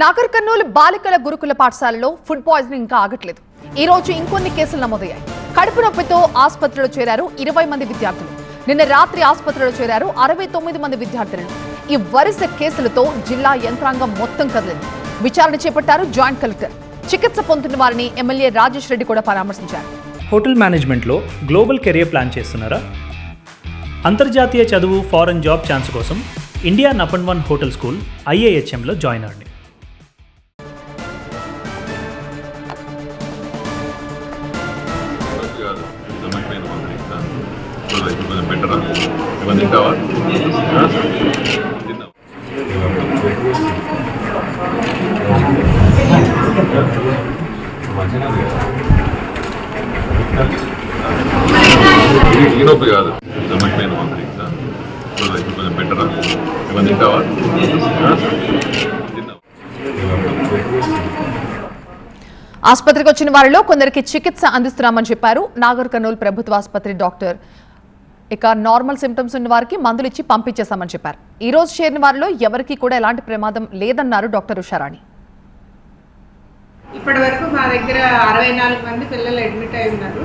నాగర్ కర్నూలు బాలికల గురుకుల పాఠశాలలో ఫుడ్ పాయిజనింగ్ ఇంకా ఆగట్లేదు. ఈ రోజు ఇంకొన్ని కేసులు నమోదయ్యాయి. కడుపు నొప్పితో ఆసుపత్రిలో చేరారు ఇరవై మంది విద్యార్థులు. నిన్న రాత్రి ఆసుపత్రిలో చేరారు అరవై తొమ్మిది మంది విద్యార్థులు. ఈ వరుస కేసులతో జిల్లా యంత్రాంగం మొత్తం కదిలింది. విచారణ చేపట్టారు జాయింట్ కలెక్టర్. చికిత్స పొందుతున్న వారిని ఎమ్మెల్యే రాజేష్ రెడ్డి కూడా పరామర్శించారు. హోటల్ మేనేజ్మెంట్లో గ్లోబల్ కెరియర్ ప్లాన్ చేస్తున్నారా? అంతర్జాతీయ చదువు ఫారెన్ జాబ్ ఛాన్స్ కోసం ఇండియా నపన్ వన్ హోటల్ స్కూల్ ఐఏహెచ్ఎంలో జాయిన్ అవ్వండి. కొంచెం బెటర్ ఏమన్నా తింటావా ఆ? ఈ నొప్పి కాదు నమ్మకమైన మంత్రి సో ఇప్పుడు కొంచెం బెటర్ ఏమన్నా తింటావా ఆసుపత్రికి వచ్చిన వారిలో కొందరికి చికిత్స అందిస్తున్నామని చెప్పారు నాగర్ కర్నూలు ప్రభుత్వ ఆసుపత్రి డాక్టర్ ఇక నార్మల్ సిమ్టమ్స్ ఉన్న వారికి మందులు ఇచ్చి పంపించేశామని చెప్పారు. ఈ రోజు చేరిన వారిలో ఎవరికి కూడా ఎలాంటి ప్రమాదం లేదన్నారు డాక్టర్ ఉషారాణి. ఇప్పటి వరకు మా దగ్గర అరవై నాలుగు మంది పిల్లలు అడ్మిట్ అయి ఉన్నారు.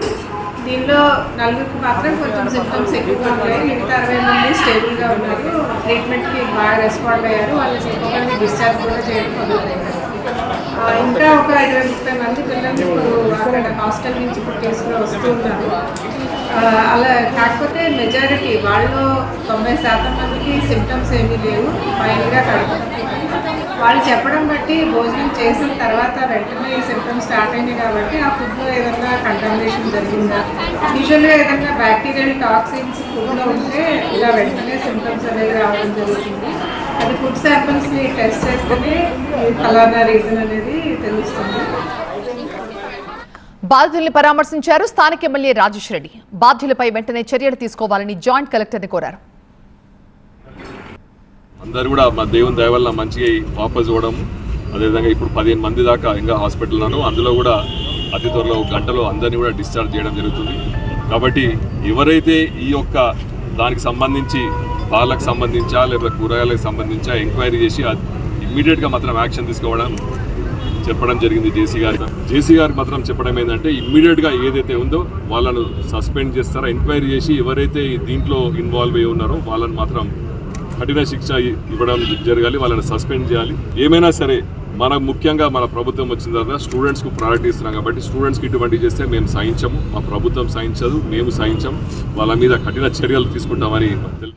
దీనిలో నలుగురికి మాత్రం కొంచెం సిమ్టమ్స్ ఎక్కువగా ఉన్నాయి. మిగతా అరవై మంది స్టేబుల్గా ఉన్నారు. ట్రీట్మెంట్కి బాగా రెస్పాండ్ అయ్యారు. వాళ్ళకి ఎక్కువగా డిశ్చార్జ్ కూడా చేయడం మొదలైంది ఇంకా ఒక ఇరవై ముప్పై మంది పిల్లలు ఇప్పుడు అక్కడ హాస్టల్ నుంచి ఇప్పుడు తీసుకుని వస్తున్నారు అలా కాకపోతే మెజారిటీ వాళ్ళు తొంభై శాతం మందికి సిమ్టమ్స్ ఏమీ లేవు. ఫైనల్గా కడుపు వాళ్ళు చెప్పడం బట్టి భోజనం చేసిన తర్వాత వెంటనే సిమ్టమ్స్ స్టార్ట్ అయింది కాబట్టి ఆ ఫుడ్లో ఏదైనా కంటామినేషన్ జరిగిందా? యూజువల్గా ఏదైనా బ్యాక్టీరియల్ టాక్సిన్స్ ఫుడ్లో ఉంటే ఇలా వెంటనే సిమ్టమ్స్ అనేవి రావడం జరుగుతుంది. అది ఫుడ్ శాంపిల్స్ని టెస్ట్ చేస్తేనే ఫలానా రీజన్ అనేది తెలుస్తుంది. బాధితుల్ని పరామర్శించారు. స్థానిక ఎమ్మెల్యే రాజేష్ రెడ్డి. బాధ్యులపై వెంటనే చర్యలు తీసుకోవాలని జాయింట్ కలెక్టర్ని కోరారు. అందరు కూడా మా దేవుని దయ వల్ల మంచిగా వాపస్ ఇవ్వడం అదేవిధంగా ఇప్పుడు పదిహేను మంది దాకా ఇంకా హాస్పిటల్లోను అందులో కూడా అతి త్వరలో ఒక గంటలో అందరినీ కూడా డిశ్చార్జ్ చేయడం జరుగుతుంది. కాబట్టి ఎవరైతే ఈ యొక్క దానికి సంబంధించి పాలకు సంబంధించా లేకపోతే కూరగాయలకు సంబంధించా ఎంక్వైరీ చేసి ఇమ్మీడియట్గా మాత్రం యాక్షన్ తీసుకోవడం చెప్పడం జరిగింది జేసీ గారి జేసీ గారికి మాత్రం చెప్పడం ఏంటంటే ఇమ్మీడియట్గా ఏదైతే ఉందో వాళ్ళను సస్పెండ్ చేస్తారో ఎంక్వైరీ చేసి ఎవరైతే దీంట్లో ఇన్వాల్వ్ అయి ఉన్నారో వాళ్ళని మాత్రం కఠిన శిక్ష ఇవ్వడం జరగాలి వాళ్ళని సస్పెండ్ చేయాలి. ఏమైనా సరే మన ముఖ్యంగా మన ప్రభుత్వం వచ్చిన తర్వాత స్టూడెంట్స్కు ప్రయారిటీ ఇస్తున్నాం కాబట్టి స్టూడెంట్స్కి ఇటువంటి చేస్తే మేము సహించము. మా ప్రభుత్వం సహించదు మేము సహించం వాళ్ళ మీద కఠిన చర్యలు తీసుకుంటామని తెలుపు